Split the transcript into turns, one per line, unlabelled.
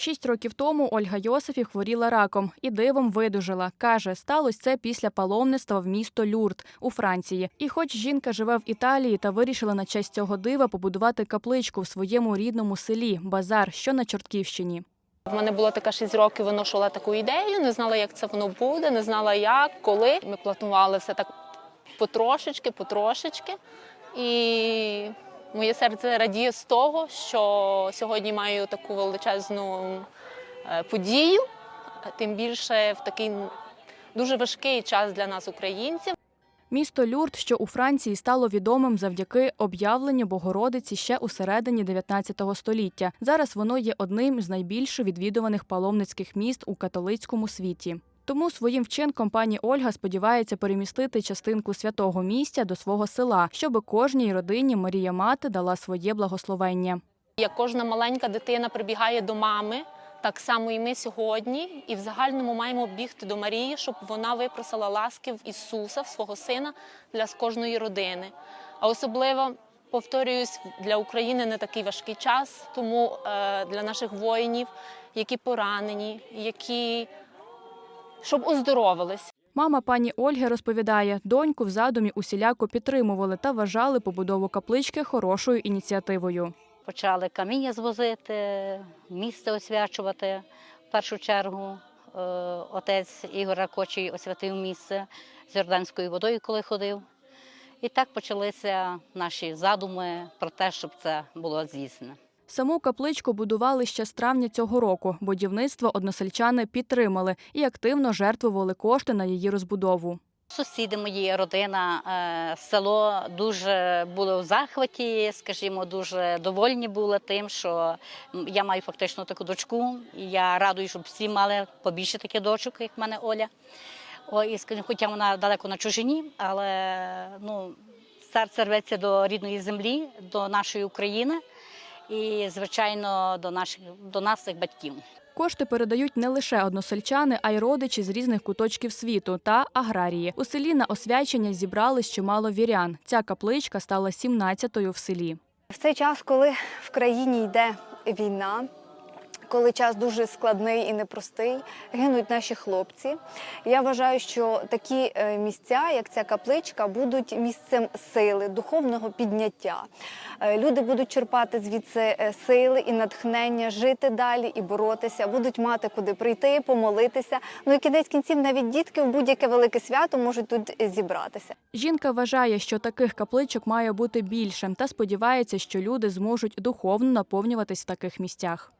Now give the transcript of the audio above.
Шість років тому Ольга Йосифів хворіла раком і дивом видужила. Каже, сталося це після паломництва в місто Люрт у Франції. І хоч жінка живе в Італії та вирішила на честь цього дива побудувати капличку в своєму рідному селі Базар, що на Чортківщині.
В мене було таке 6 років, виношувала таку ідею, не знала, як це воно буде, не знала як, коли. Ми планували все так потрошечки, потрошечки. І моє серце радіє з того, що сьогодні маю таку величезну е, подію, тим більше в такий дуже важкий час для нас, українців.
Місто Люрт, що у Франції, стало відомим завдяки об'явленню Богородиці ще у середині 19 століття. Зараз воно є одним з найбільш відвідуваних паломницьких міст у католицькому світі. Тому своїм вчинком пані Ольга сподівається перемістити частинку святого місця до свого села, щоб кожній родині Марія Мати дала своє благословення.
Як кожна маленька дитина прибігає до мами, так само і ми сьогодні, і в загальному маємо бігти до Марії, щоб вона випросила ласки в Ісуса, в свого сина для кожної родини. А особливо, повторююсь, для України не такий важкий час, тому е, для наших воїнів, які поранені, які щоб оздоровились.
Мама пані Ольги розповідає, доньку в задумі усіляко підтримували та вважали побудову каплички хорошою ініціативою.
Почали каміння звозити, місце освячувати. В першу чергу е, отець Ігор Ракочий освятив місце з Йорданською водою, коли ходив. І так почалися наші задуми про те, щоб це було здійснено.
Саму капличку будували ще з травня цього року. Будівництво односельчани підтримали і активно жертвували кошти на її розбудову.
Сусіди мої, родина, е, село дуже було в захваті, скажімо, дуже довольні були тим, що я маю фактично таку дочку. І я радую, щоб всі мали побільше таких дочок, як мене Оля. О, і скажімо, хоча вона далеко на чужині, але ну, серце рветься до рідної землі, до нашої України і, звичайно, до наших до нас, батьків.
Кошти передають не лише односельчани, а й родичі з різних куточків світу та аграрії. У селі на освячення зібрали чимало вірян. Ця капличка стала 17-ю в селі.
В цей час, коли в країні йде війна, коли час дуже складний і непростий, гинуть наші хлопці. Я вважаю, що такі е, місця, як ця капличка, будуть місцем сили, духовного підняття. Е, Люди будуть черпати звідси е, сили і натхнення, жити далі і боротися, будуть мати куди прийти, помолитися. Ну і кінець кінців навіть дітки в будь-яке велике свято можуть тут зібратися.
Жінка вважає, що таких капличок має бути більше, та сподівається, що люди зможуть духовно наповнюватись в таких місцях.